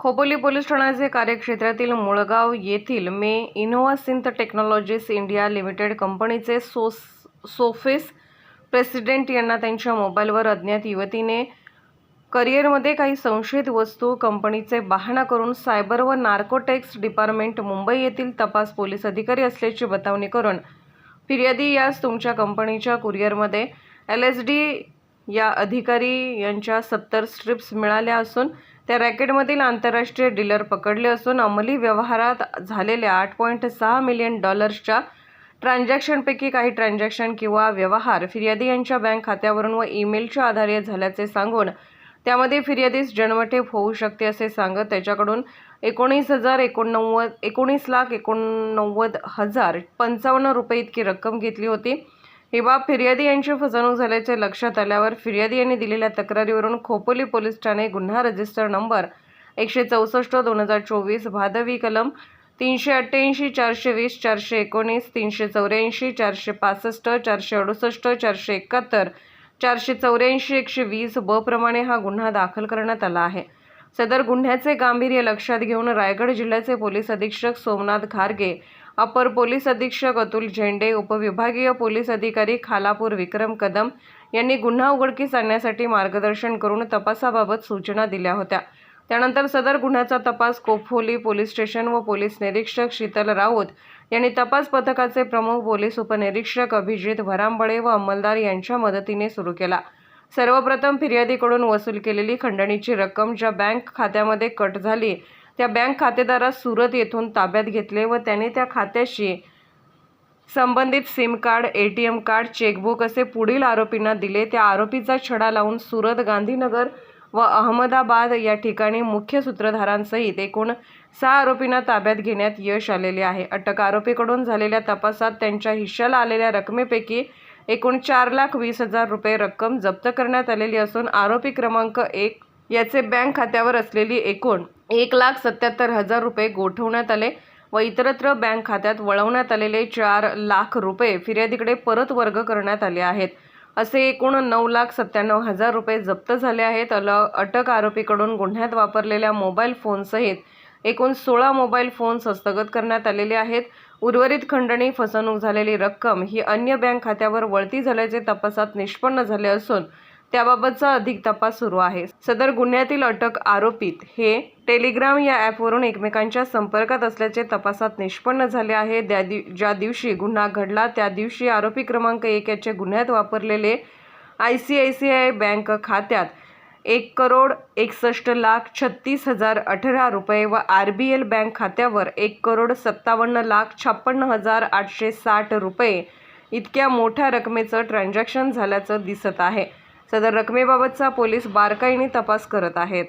Khopoli police ठाण्याचे कार्यक्षेत्रातील मुळगाव येथील मे Innova synth technologies India limited कंपनीचे सोस सोफेस प्रेसिडेंट यांना त्यांच्या मोबाईलवर अज्ञात युवतीने करिअरमध्ये काही संशयित वस्तू कंपनीचे बहाणा करून सायबर व नार्कोटेक्स डिपार्टमेंट मुंबई येथील तपास पोलीस अधिकारी असल्याची बतावणी करून फिर्यादी यास तुमच्या कंपनीच्या कुरिअरमध्ये एल एस डी या अधिकारी यांच्या सत्तर स्ट्रिप्स मिळाल्या असून त्या रॅकेटमधील आंतरराष्ट्रीय डीलर पकडले असून अंमली व्यवहारात झालेल्या आठ पॉईंट सहा मिलियन डॉलर्सच्या ट्रान्झॅक्शनपैकी काही ट्रान्झॅक्शन किंवा व्यवहार फिर्यादी यांच्या बँक खात्यावरून व ईमेलच्या आधारे झाल्याचे सांगून त्यामध्ये फिर्यादीस जन्मठेप होऊ शकते असे सांगत त्याच्याकडून एकोणीस हजार एकोणनव्वद एकोणीस लाख एकोणनव्वद हजार पंचावन्न रुपये इतकी रक्कम घेतली होती. ही बाब फिर्यादी यांची फसवणूक झाल्याचे लक्षात आल्यावर फिर्यादी यांनी दिलेल्या तक्रारीवरून खोपोली पोलीस ठाणे गुन्हा रजिस्टर नंबर एकशे चौसष्ट दोन हजार चोवीस भादवी कलम तीनशे अठ्ठ्याऐंशी चारशे वीस चारशे एकोणीस तीनशे चौऱ्याऐंशी चारशे पासष्ट चारशे अडुसष्ट चारशे एकाहत्तर चारशे चौऱ्याऐंशी एकशे वीस ब प्रमाणे हा गुन्हा दाखल करण्यात आला आहे. सदर गुन्ह्याचे गांभीर्य लक्षात घेऊन रायगड जिल्ह्याचे पोलीस अधीक्षक सोमनाथ खारगे अपर पोलीस अधीक्षक अतुल झेंडे उपविभागीय पोलीस अधिकारी खालापूर विक्रम कदम यांनी गुन्हा उघडकीस आणण्यासाठी मार्गदर्शन करून तपासाबाबत सूचना दिल्या होत्या. त्यानंतर सदर गुन्ह्याचा तपास कोफोली पोलीस स्टेशन व पोलीस निरीक्षक शीतल राऊत यांनी तपास पथकाचे प्रमुख पोलीस उपनिरीक्षक अभिजित भरांबळे व अंमलदार यांच्या मदतीने सुरू केला. सर्वप्रथम फिर्यादीकडून वसूल केलेली खंडणीची रक्कम ज्या बँक खात्यामध्ये कट झाली त्या बँक खातेदारास सुरत येथून ताब्यात घेतले व त्याने त्या खात्याशी संबंधित SIM card A T M card chequebook असे पुढील आरोपींना दिले. त्या आरोपीचा छडा लावून सुरत गांधीनगर व अहमदाबाद या ठिकाणी मुख्य सूत्रधारांसहित एकूण सहा आरोपींना ताब्यात घेण्यात यश आलेले आहे. अटक आरोपीकडून झालेल्या तपासात त्यांच्या हिश्श्याला आलेल्या रकमेपैकी एकूण चार लाख वीस हजार रुपये रक्कम जप्त करण्यात आलेली असून आरोपी क्रमांक एक याचे बँक खात्यावर असलेली एकूण एक लाख सत्याहत्तर हजार रुपये गोठवण्यात आले व इतरत्र बँक खात्यात वळवण्यात आलेले चार लाख रुपये फिर्यादीकडे परत वर्ग करण्यात आले आहेत. असे एकूण नऊ लाख सत्त्याण्णव हजार रुपये जप्त झाले आहेत. अल अटक आरोपीकडून गुन्ह्यात वापरलेल्या मोबाईल फोनसहित एकूण सोळा मोबाईल फोन्स हस्तगत करण्यात आलेले आहेत. उर्वरित खंडणी फसवणूक झालेली रक्कम ही अन्य बँक खात्यावर वळती झाल्याचे तपासात निष्पन्न झाले असून त्याबाबतचा अधिक तपास सुरू आहे. सदर गुन्ह्यातील अटक आरोपित हे टेलिग्राम या ॲपवरून एकमेकांच्या संपर्कात असल्याचे तपासात निष्पन्न झाले आहे. त्या दिव ज्या दिवशी गुन्हा घडला त्या दिवशी आरोपी क्रमांक एक याचे गुन्ह्यात वापरलेले I C I C I bank खात्यात एक करोड एकसष्ट लाख छत्तीस हजार अठरा रुपये व आर बी एल बँक खात्यावर एक करोड सत्तावन्न लाख छप्पन्न हजार आठशे साठ रुपये इतक्या मोठ्या रकमेचं ट्रान्झॅक्शन झाल्याचं दिसत आहे. सदर रकमेबाबतचा पोलीस बारकाईने तपास करत आहेत.